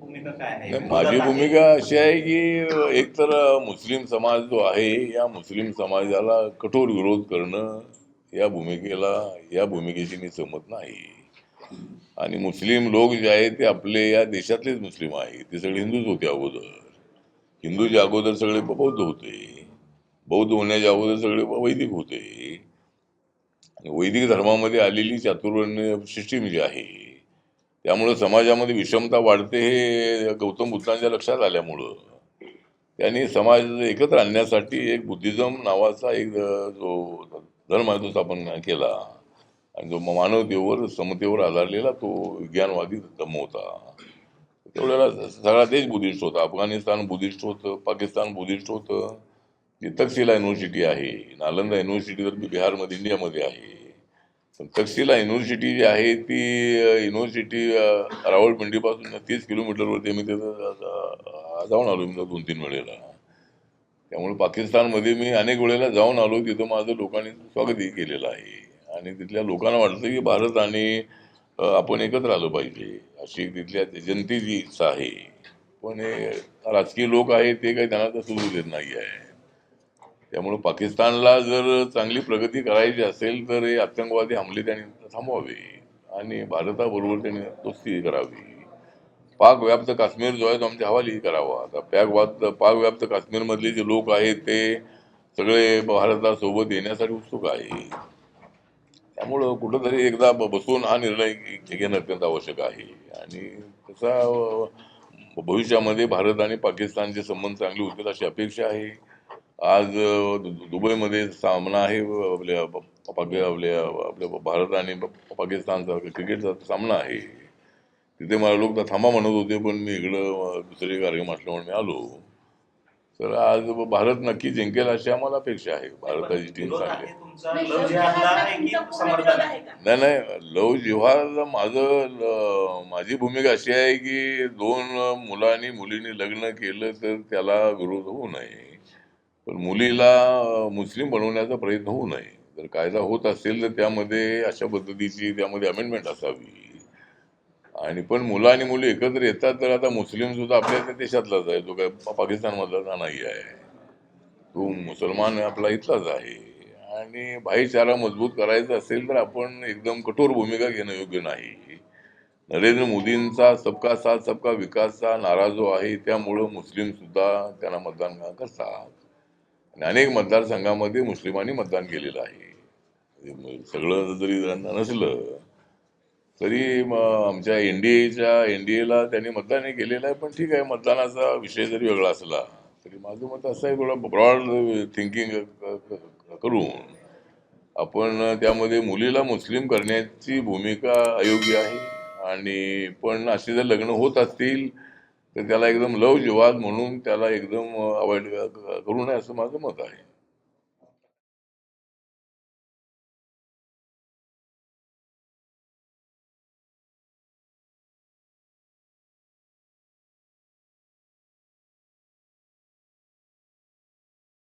भूमिका काय आहे? नाही, माझी भूमिका अशी आहे की एक तर मुस्लिम समाज जो आहे या मुस्लिम समाजाला कठोर विरोध करणं या भूमिकेला या भूमिकेशी मी सहमत नाही. आणि मुस्लिम लोक जे आहेत ते आपले या देशातलेच मुस्लिम आहेत. ते सगळे हिंदूच होते अगोदर. हिंदूच्या अगोदर सगळे बौद्ध होते. बौद्ध होण्याच्या अगोदर सगळे वैदिक होते. आणि वैदिक धर्मामध्ये आलेली चातुर्वर्ण्य सिस्टीम जी आहे. त्यामुळं समाजामध्ये विषमता वाढते हे गौतम बुद्धांच्या लक्षात आल्यामुळं. त्यांनी समाज एकत्र आणण्यासाठी एक बुद्धिझम नावाचा एक जो धर्म आहे तो स्थापन केला. आणि जो मानवतेवर समतेवर आधारलेला तो विज्ञानवादी धम्म होता. तेवढ्याला सगळा देश बुद्धिस्ट होता. अफगाणिस्तान बुद्धिस्ट होतं पाकिस्तान बुद्धिस्ट होतं. जी तक्षशिला युनिव्हर्सिटी आहे. नालंदा युनिव्हर्सिटी तर बिहारमध्ये इंडियामध्ये आहे. तक्षशिला युनिव्हर्सिटी जी आहे ती युनिव्हर्सिटी रावळपिंडीपासून तीस किलोमीटरवरती मी तिथं जाऊन आलो मी दोन तीन वेळेला. त्यामुळे पाकिस्तानमध्ये मी अनेक वेळेला जाऊन आलो तिथं माझं लोकांनी स्वागतही केलेलं आहे. आणि तिथल्या लोकांना वाटतं की भारत आणि आपण एकत्र आलं पाहिजे. अशी तिथल्या जनतेची इच्छा आहे. पण हे राजकीय लोक आहेत ते काही त्यांना तर सुरू देत नाही आहे त्यामुळे पाकिस्तानला जर चांगली प्रगती करायची असेल तर हे आतंकवादी हमले त्यांनी थांबवावे आणि भारताबरोबर त्यांनी दोस्ती करावी. पाक व्याप्त काश्मीर जो आहे तो आमच्या हवाली करावा. आता पॅक व्याप्त पाक व्याप्त काश्मीरमधले जे लोक आहेत ते सगळे भारतासोबत येण्यासाठी उत्सुक आहे. त्यामुळं कुठंतरी एकदा बसून हा निर्णय घेणं अत्यंत आवश्यक आहे. आणि तसा भविष्यामध्ये भारत आणि पाकिस्तानचे संबंध चांगले होतील अशी अपेक्षा आहे. आज दुबईमध्ये सामना आहे आपल्या पाक- आपल्या आपल्या भारत आणि पाकिस्तानचा क्रिकेटचा सामना आहे तिथे मला लोक तर थांबा म्हणत होते पण मी इकडं दुसरे कार्यक्रम असल्यामुळे मी आलो तर आज भारत नक्की जिंकेल अशी आम्हाला अपेक्षा आहे भारताची टीम चांगली आहे आहे. तुमचा नाही? नाही नाही लव जिव्हार माझं माझी भूमिका अशी आहे की दोन मुलांनी मुलींनी लग्न केलं तर त्याला विरोध होऊ नये पण मुलीला मुस्लिम बनवण्याचा प्रयत्न होऊ नये. जर कायदा होत असेल तर त्यामध्ये अशा पद्धतीची त्यामध्ये अमेंडमेंट असावी. आणि पण मुलं आणि मुली एकत्र येतात तर आता मुस्लिम सुद्धा आपल्या त्या देशातलाच आहे. तो काय पाकिस्तानमधला नाही आहे. तो मुसलमान आपला इथलाच आहे. आणि भाईचारा मजबूत करायचा असेल तर आपण एकदम कठोर भूमिका घेणं योग्य नाही. नरेंद्र मोदींचा सबका साथ सबका विकासचा नारा जो आहे त्यामुळं मुस्लिम सुद्धा त्यांना मतदान करतात. आणि अनेक मतदारसंघामध्ये मुस्लिमांनी मतदान केलेलं आहे. सगळं जरी नसलं तरी आमच्या एन डी एच्या एन डी एला त्यांनी मतदानही केलेलं आहे पण ठीक आहे मतदानाचा विषय जरी वेगळा असला तरी माझं मत असं आहे थोडं ब्रॉड थिंकिंग करून आपण त्यामध्ये मुलीला मुस्लिम करण्याची भूमिका अयोग्य आहे. आणि पण असे जर लग्न होत असतील तर त्याला एकदम लव जिवाद म्हणून त्याला एकदम अवॉइड करू नये असं माझं मत आहे.